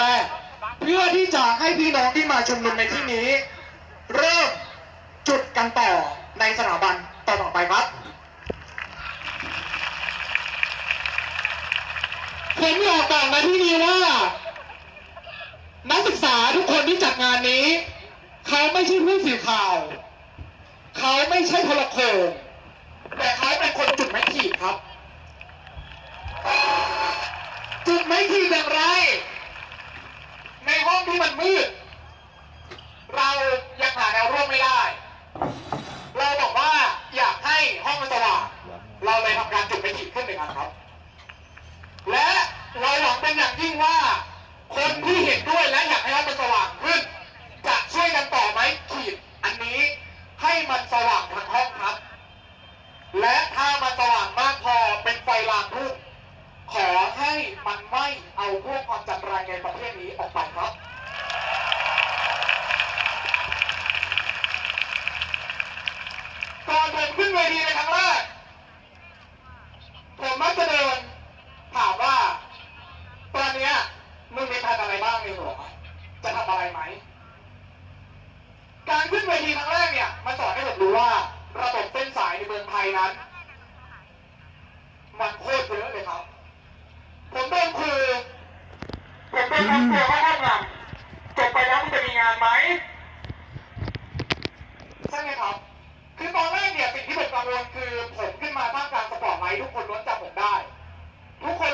แรก เพื่อที่จะให้พี่น้องที่มาชุมนุมในที่นี้ เริ่มจุดกันต่อในสถาบันต่อๆไปครับผมอยากบอกในที่นี้ว่า นักศึกษาทุกคนที่จัดงานนี้ เขาไม่ใช่ผู้สื่อข่าว เขาไม่ใช่โทรโขงแต่เขาเป็นคนจุดไม้ขีดครับ จุดไม้ขีดอย่างไรใน ห้องที่มันมืด เรายังหาแนวร่วมไม่ได้ เราบอกว่าอยากให้ห้องมันสว่างเราเลยทำการจุดไม้ขีดขึ้นหนึ่งอันครับ และเราหวังเป็นอย่างยิ่งว่า คนที่เห็นด้วยและอยากให้ห้องมันสว่างขึ้น จะช่วยกันต่อไหมขีดอันนี้ให้มันสว่างทั้งห้องครับ และถ้ามันสว่างมากพอเป็นไฟลามทุ่งขอให้มันไม่เอาพวกความจัดรายในประเทศนี้ออกไปครับ ก่อนผม ขึ้นเวทีในครั้งแรกผมมักจะเดินถามว่า ตอนนี้มึงมีแผนอะไรบ้างในหัวจะทำอะไรไหม การขึ้นเวทีครั้งแรกเนี่ยมันสอนให้ผมรู้ว่า ระบบเส้นสายในเมืองไทยนั้น มันโคตรเยอะเลยครับ ผมเป็นครูผมเป็นครอบครัวว่าทำงานจบไปแล้วมันจะมีงานไหม ใช่ไหมครับ คือตอนแรกเนี่ยสิ่งที่ผมกังวล คือผมขึ้นมาท่ามกลางสปอร์ตไลท์ทุกคนล้วนจำผมได้ ทุกคน